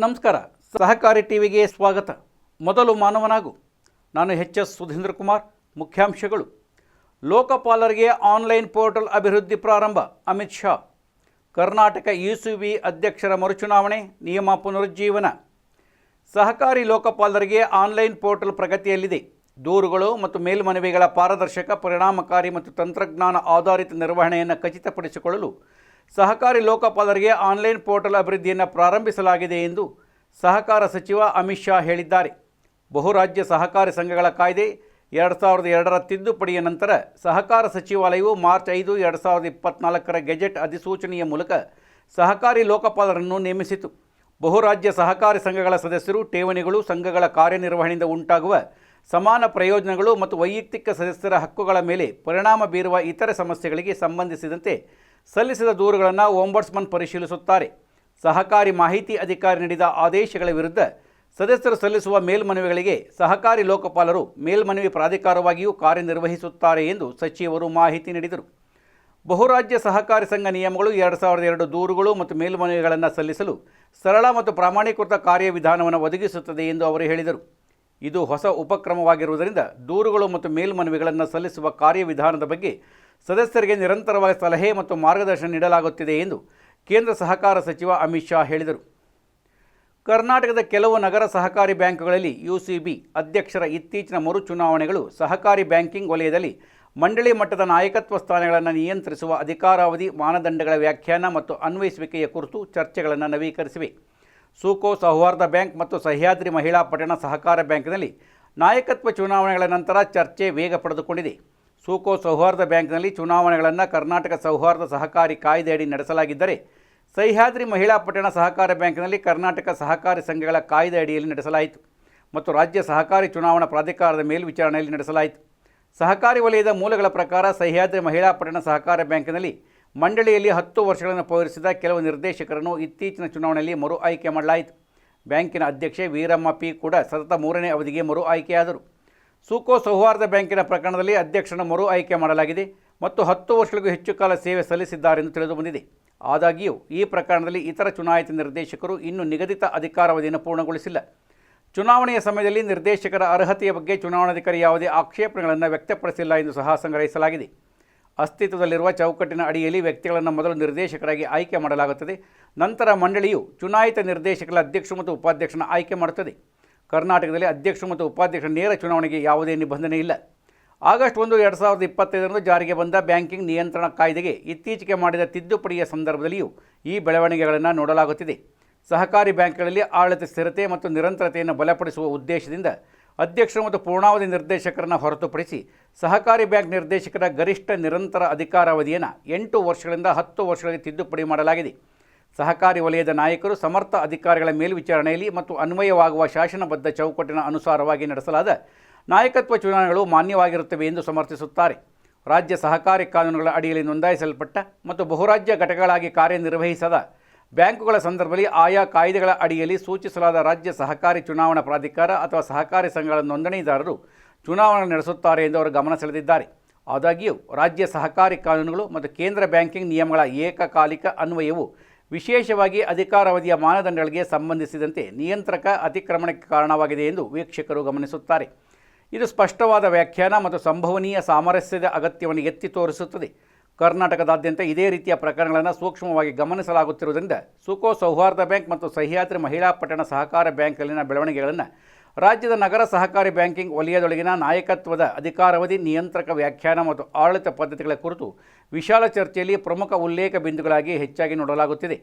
ನಮಸ್ಕಾರ. ಸಹಕಾರಿ ಟಿವಿಗೆ ಸ್ವಾಗತ. ಮೊದಲು ಮಾನವನಾಗು. ನಾನು ಎಚ್ ಎಸ್ ಸುಧೀಂದ್ರ ಕುಮಾರ್, ಮುಖ್ಯಾಂಶಗಳು. ಲೋಕಪಾಲರಿಗೆ ಆನ್ಲೈನ್ ಪೋರ್ಟಲ್ ಅಭಿವೃದ್ಧಿ ಪ್ರಾರಂಭ, ಅಮಿತ್ ಶಾ. ಕರ್ನಾಟಕ ಯುಸಿಬಿ ಅಧ್ಯಕ್ಷರ ಮರುಚುನಾವಣೆ, ನಿಯಮ ಪುನರುಜ್ಜೀವನ. ಸಹಕಾರಿ ಲೋಕಪಾಲರಿಗೆ ಆನ್ಲೈನ್ ಪೋರ್ಟಲ್ ಪ್ರಗತಿಯಲ್ಲಿದೆ. ದೂರುಗಳು ಮತ್ತು ಮೇಲ್ಮನವಿಗಳ ಪಾರದರ್ಶಕ, ಪರಿಣಾಮಕಾರಿ ಮತ್ತು ತಂತ್ರಜ್ಞಾನ ಆಧಾರಿತ ನಿರ್ವಹಣೆಯನ್ನು ಖಚಿತಪಡಿಸಿಕೊಳ್ಳಲು ಸಹಕಾರಿ ಲೋಕಪಾಲರಿಗೆ ಆನ್ಲೈನ್ ಪೋರ್ಟಲ್ ಅಭಿವೃದ್ಧಿಯನ್ನು ಪ್ರಾರಂಭಿಸಲಾಗಿದೆ ಎಂದು ಸಹಕಾರ ಸಚಿವ ಅಮಿತ್ ಶಾ ಹೇಳಿದ್ದಾರೆ. ಬಹುರಾಜ್ಯ ಸಹಕಾರಿ ಸಂಘಗಳ ಕಾಯ್ದೆ ಎರಡು ಸಾವಿರದ ಎರಡರ ತಿದ್ದುಪಡಿಯ ನಂತರ ಸಹಕಾರ ಸಚಿವಾಲಯವು ಮಾರ್ಚ್ ಐದು, ಎರಡು ಸಾವಿರದ ಇಪ್ಪತ್ನಾಲ್ಕರ ಗೆಜೆಟ್ ಅಧಿಸೂಚನೆಯ ಮೂಲಕ ಸಹಕಾರಿ ಲೋಕಪಾಲರನ್ನು ನೇಮಿಸಿತು. ಬಹುರಾಜ್ಯ ಸಹಕಾರಿ ಸಂಘಗಳ ಸದಸ್ಯರು, ಠೇವಣಿಗಳು, ಸಂಘಗಳ ಕಾರ್ಯನಿರ್ವಹಣೆಯಿಂದ ಉಂಟಾಗುವ ಸಮಾನ ಪ್ರಯೋಜನಗಳು ಮತ್ತು ವೈಯಕ್ತಿಕ ಸದಸ್ಯರ ಹಕ್ಕುಗಳ ಮೇಲೆ ಪರಿಣಾಮ ಬೀರುವ ಇತರೆ ಸಮಸ್ಯೆಗಳಿಗೆ ಸಂಬಂಧಿಸಿದಂತೆ ಸಲ್ಲಿಸಿದ ದೂರುಗಳನ್ನು ಓಂಬಡ್ಸ್ಮನ್ ಪರಿಶೀಲಿಸುತ್ತಾರೆ. ಸಹಕಾರಿ ಮಾಹಿತಿ ಅಧಿಕಾರಿ ನೀಡಿದ ಆದೇಶಗಳ ವಿರುದ್ಧ ಸದಸ್ಯರು ಸಲ್ಲಿಸುವ ಮೇಲ್ಮನವಿಗಳಿಗೆ ಸಹಕಾರಿ ಲೋಕಪಾಲರು ಮೇಲ್ಮನವಿ ಪ್ರಾಧಿಕಾರವಾಗಿಯೂ ಕಾರ್ಯನಿರ್ವಹಿಸುತ್ತಾರೆ ಎಂದು ಸಚಿವರು ಮಾಹಿತಿ ನೀಡಿದರು. ಬಹುರಾಜ್ಯ ಸಹಕಾರಿ ಸಂಘ ನಿಯಮಗಳು ಎರಡು ಸಾವಿರದ ಎರಡು ದೂರುಗಳು ಮತ್ತು ಮೇಲ್ಮನವಿಗಳನ್ನು ಸಲ್ಲಿಸಲು ಸರಳ ಮತ್ತು ಪ್ರಾಮಾಣೀಕೃತ ಕಾರ್ಯವಿಧಾನವನ್ನು ಒದಗಿಸುತ್ತದೆ ಎಂದು ಅವರು ಹೇಳಿದರು. ಇದು ಹೊಸ ಉಪಕ್ರಮವಾಗಿರುವುದರಿಂದ ದೂರುಗಳು ಮತ್ತು ಮೇಲ್ಮನವಿಗಳನ್ನು ಸಲ್ಲಿಸುವ ಕಾರ್ಯವಿಧಾನದ ಬಗ್ಗೆ ಸದಸ್ಯರಿಗೆ ನಿರಂತರವಾಗಿ ಸಲಹೆ ಮತ್ತು ಮಾರ್ಗದರ್ಶನ ನೀಡಲಾಗುತ್ತಿದೆ ಎಂದು ಕೇಂದ್ರ ಸಹಕಾರ ಸಚಿವ ಅಮಿತ್ ಶಾ ಹೇಳಿದರು. ಕರ್ನಾಟಕದ ಕೆಲವು ನಗರ ಸಹಕಾರಿ ಬ್ಯಾಂಕುಗಳಲ್ಲಿ ಯುಸಿಬಿ ಅಧ್ಯಕ್ಷರ ಇತ್ತೀಚಿನ ಮರು ಚುನಾವಣೆಗಳು ಸಹಕಾರಿ ಬ್ಯಾಂಕಿಂಗ್ ವಲಯದಲ್ಲಿ ಮಂಡಳಿ ಮಟ್ಟದ ನಾಯಕತ್ವ ಸ್ಥಾನಗಳನ್ನು ನಿಯಂತ್ರಿಸುವ ಅಧಿಕಾರಾವಧಿ ಮಾನದಂಡಗಳ ವ್ಯಾಖ್ಯಾನ ಮತ್ತು ಅನ್ವಯಿಸುವಿಕೆಯ ಕುರಿತು ಚರ್ಚೆಗಳನ್ನು ನವೀಕರಿಸಿವೆ. ಸೂಕೋ ಸೌಹಾರ್ದ ಬ್ಯಾಂಕ್ ಮತ್ತು ಸಹ್ಯಾದ್ರಿ ಮಹಿಳಾ ಪಟ್ಟಣ ಸಹಕಾರ ಬ್ಯಾಂಕ್ನಲ್ಲಿ ನಾಯಕತ್ವ ಚುನಾವಣೆಗಳ ನಂತರ ಚರ್ಚೆ ವೇಗ ಪಡೆದುಕೊಂಡಿದೆ. ಸೂಕೋ ಸೌಹಾರ್ದ ಬ್ಯಾಂಕ್ನಲ್ಲಿ ಚುನಾವಣೆಗಳನ್ನು ಕರ್ನಾಟಕ ಸೌಹಾರ್ದ ಸಹಕಾರಿ ಕಾಯ್ದೆಯಡಿ ನಡೆಸಲಾಗಿದ್ದರೆ, ಸಹ್ಯಾದ್ರಿ ಮಹಿಳಾ ಪಟ್ಟಣ ಸಹಕಾರ ಬ್ಯಾಂಕ್ನಲ್ಲಿ ಕರ್ನಾಟಕ ಸಹಕಾರಿ ಸಂಘಗಳ ಕಾಯ್ದೆ ಅಡಿಯಲ್ಲಿ ನಡೆಸಲಾಯಿತು ಮತ್ತು ರಾಜ್ಯ ಸಹಕಾರಿ ಚುನಾವಣಾ ಪ್ರಾಧಿಕಾರದ ಮೇಲ್ವಿಚಾರಣೆಯಲ್ಲಿ ನಡೆಸಲಾಯಿತು. ಸಹಕಾರಿ ವಲಯದ ಮೂಲಗಳ ಪ್ರಕಾರ ಸಹ್ಯಾದ್ರಿ ಮಹಿಳಾ ಪಟ್ಟಣ ಸಹಕಾರ ಬ್ಯಾಂಕ್ನಲ್ಲಿ ಮಂಡಳಿಯಲ್ಲಿ ಹತ್ತು ವರ್ಷಗಳನ್ನು ಪೌರಿಸಿದ ಕೆಲವು ನಿರ್ದೇಶಕರನ್ನು ಇತ್ತೀಚಿನ ಚುನಾವಣೆಯಲ್ಲಿ ಮರು ಆಯ್ಕೆ ಮಾಡಲಾಯಿತು. ಬ್ಯಾಂಕಿನ ಅಧ್ಯಕ್ಷೆ ವೀರಮ್ಮ ಪಿ ಕೂಡ ಸತತ ಮೂರನೇ ಅವಧಿಗೆ ಮರು ಆಯ್ಕೆಯಾದರು. ಸೂಕೋ ಸೌಹಾರ್ದ ಬ್ಯಾಂಕಿನ ಪ್ರಕರಣದಲ್ಲಿ ಅಧ್ಯಕ್ಷನ ಮರು ಆಯ್ಕೆ ಮಾಡಲಾಗಿದೆ ಮತ್ತು ಹತ್ತು ವರ್ಷಗಳಿಗೂ ಹೆಚ್ಚು ಕಾಲ ಸೇವೆ ಸಲ್ಲಿಸಿದ್ದಾರೆಂದು ತಿಳಿದುಬಂದಿದೆ ಆದಾಗ್ಯೂ, ಈ ಪ್ರಕರಣದಲ್ಲಿ ಇತರ ಚುನಾಯಿತ ನಿರ್ದೇಶಕರು ಇನ್ನೂ ನಿಗದಿತ ಅಧಿಕಾರಾವಧಿಯನ್ನು ಪೂರ್ಣಗೊಳಿಸಿಲ್ಲ. ಚುನಾವಣೆಯ ಸಮಯದಲ್ಲಿ ನಿರ್ದೇಶಕರ ಅರ್ಹತೆಯ ಬಗ್ಗೆ ಚುನಾವಣಾಧಿಕಾರಿ ಯಾವುದೇ ಆಕ್ಷೇಪಣೆಗಳನ್ನು ವ್ಯಕ್ತಪಡಿಸಿಲ್ಲ ಎಂದು ಸಹ ಸಂಗ್ರಹಿಸಲಾಗಿದೆ. ಅಸ್ತಿತ್ವದಲ್ಲಿರುವ ಚೌಕಟ್ಟಿನ ಅಡಿಯಲ್ಲಿ ವ್ಯಕ್ತಿಗಳನ್ನು ಮೊದಲು ನಿರ್ದೇಶಕರಾಗಿ ಆಯ್ಕೆ ಮಾಡಲಾಗುತ್ತದೆ. ನಂತರ ಮಂಡಳಿಯು ಚುನಾಯಿತ ನಿರ್ದೇಶಕರ ಅಧ್ಯಕ್ಷ ಮತ್ತು ಉಪಾಧ್ಯಕ್ಷನ ಆಯ್ಕೆ ಮಾಡುತ್ತದೆ. ಕರ್ನಾಟಕದಲ್ಲಿ ಅಧ್ಯಕ್ಷ ಮತ್ತು ಉಪಾಧ್ಯಕ್ಷರ ನೇರ ಚುನಾವಣೆಗೆ ಯಾವುದೇ ನಿಬಂಧನೆ ಇಲ್ಲ. ಆಗಸ್ಟ್ ಒಂದು, ಎರಡು ಸಾವಿರದ ಇಪ್ಪತ್ತೈದರಂದು ಜಾರಿಗೆ ಬಂದ ಬ್ಯಾಂಕಿಂಗ್ ನಿಯಂತ್ರಣ ಕಾಯ್ದೆಗೆ ಇತ್ತೀಚೆಗೆ ಮಾಡಿದ ತಿದ್ದುಪಡಿಯ ಸಂದರ್ಭದಲ್ಲಿಯೂ ಈ ಬೆಳವಣಿಗೆಗಳನ್ನು ನೋಡಲಾಗುತ್ತಿದೆ. ಸಹಕಾರಿ ಬ್ಯಾಂಕ್ಗಳಲ್ಲಿ ಆಡಳಿತ ಸ್ಥಿರತೆ ಮತ್ತು ನಿರಂತರತೆಯನ್ನು ಬಲಪಡಿಸುವ ಉದ್ದೇಶದಿಂದ ಅಧ್ಯಕ್ಷರು ಮತ್ತು ಪೂರ್ಣಾವಧಿ ನಿರ್ದೇಶಕರನ್ನು ಹೊರತುಪಡಿಸಿ ಸಹಕಾರಿ ಬ್ಯಾಂಕ್ ನಿರ್ದೇಶಕರ ಗರಿಷ್ಠ ನಿರಂತರ ಅಧಿಕಾರಾವಧಿಯನ್ನು ಎಂಟು ವರ್ಷಗಳಿಂದ ಹತ್ತು ವರ್ಷಗಳಿಗೆ ತಿದ್ದುಪಡಿ ಮಾಡಲಾಗಿದೆ. ಸಹಕಾರಿ ವಲಯದ ನಾಯಕರು ಸಮರ್ಥ ಅಧಿಕಾರಿಗಳ ಮೇಲ್ವಿಚಾರಣೆಯಲ್ಲಿ ಮತ್ತು ಅನ್ವಯವಾಗುವ ಶಾಸನಬದ್ಧ ಚೌಕಟ್ಟಿನ ಅನುಸಾರವಾಗಿ ನಡೆಸಲಾದ ನಾಯಕತ್ವ ಚುನಾವಣೆಗಳು ಮಾನ್ಯವಾಗಿರುತ್ತವೆ ಎಂದು ಸಮರ್ಥಿಸುತ್ತಾರೆ. ರಾಜ್ಯ ಸಹಕಾರಿ ಕಾನೂನುಗಳ ಅಡಿಯಲ್ಲಿ ನೋಂದಾಯಿಸಲ್ಪಟ್ಟ ಮತ್ತು ಬಹುರಾಜ್ಯ ಘಟಕಗಳಾಗಿ ಕಾರ್ಯನಿರ್ವಹಿಸದ ಬ್ಯಾಂಕುಗಳ ಸಂದರ್ಭದಲ್ಲಿ ಆಯಾ ಕಾಯ್ದೆಗಳ ಅಡಿಯಲ್ಲಿ ಸೂಚಿಸಲಾದ ರಾಜ್ಯ ಸಹಕಾರಿ ಚುನಾವಣಾ ಪ್ರಾಧಿಕಾರ ಅಥವಾ ಸಹಕಾರಿ ಸಂಘಗಳ ನೋಂದಣಿದಾರರು ಚುನಾವಣೆ ನಡೆಸುತ್ತಾರೆ ಎಂದು ಅವರು ಗಮನ ಸೆಳೆದಿದ್ದಾರೆ. ಆದಾಗ್ಯೂ, ರಾಜ್ಯ ಸಹಕಾರಿ ಕಾನೂನುಗಳು ಮತ್ತು ಕೇಂದ್ರ ಬ್ಯಾಂಕಿಂಗ್ ನಿಯಮಗಳ ಏಕಕಾಲಿಕ ಅನ್ವಯವು ವಿಶೇಷವಾಗಿ ಅಧಿಕಾರಾವಧಿಯ ಮಾನದಂಡಗಳಿಗೆ ಸಂಬಂಧಿಸಿದಂತೆ ನಿಯಂತ್ರಕ ಅತಿಕ್ರಮಣಕ್ಕೆ ಕಾರಣವಾಗಿದೆ ಎಂದು ವೀಕ್ಷಕರು ಗಮನಿಸುತ್ತಾರೆ. ಇದು ಸ್ಪಷ್ಟವಾದ ವ್ಯಾಖ್ಯಾನ ಮತ್ತು ಸಂಭವನೀಯ ಸಾಮರಸ್ಯದ ಅಗತ್ಯವನ್ನು ಎತ್ತಿ ತೋರಿಸುತ್ತದೆ. ಕರ್ನಾಟಕದಾದ್ಯಂತ ಇದೇ ರೀತಿಯ ಪ್ರಕರಣಗಳನ್ನು ಸೂಕ್ಷ್ಮವಾಗಿ ಗಮನಿಸಲಾಗುತ್ತಿರುವುದರಿಂದ ಸುಕೋ ಸೌಹಾರ್ದ ಬ್ಯಾಂಕ್ ಮತ್ತು ಸಹ್ಯಾದ್ರಿ ಮಹಿಳಾ ಪಟ್ಟಣ ಸಹಕಾರ ಬ್ಯಾಂಕ್ನಲ್ಲಿನ ಬೆಳವಣಿಗೆಗಳನ್ನು ರಾಜ್ಯದ ನಗರ ಸಹಕಾರಿ ಬ್ಯಾಂಕಿಂಗ್ ವಲಯದೊಳಗಿನ ನಾಯಕತ್ವದ ಅಧಿಕಾರಾವಧಿ ನಿಯಂತ್ರಕ ವ್ಯಾಖ್ಯಾನ ಮತ್ತು ಆಡಳಿತ ಪದ್ಧತಿಗಳ ಕುರಿತು ವಿಶಾಲ ಚರ್ಚೆಯಲ್ಲಿ ಪ್ರಮುಖ ಉಲ್ಲೇಖ ಬಿಂದುಗಳಾಗಿ ಹೆಚ್ಚಾಗಿ ನೋಡಲಾಗುತ್ತಿದೆ.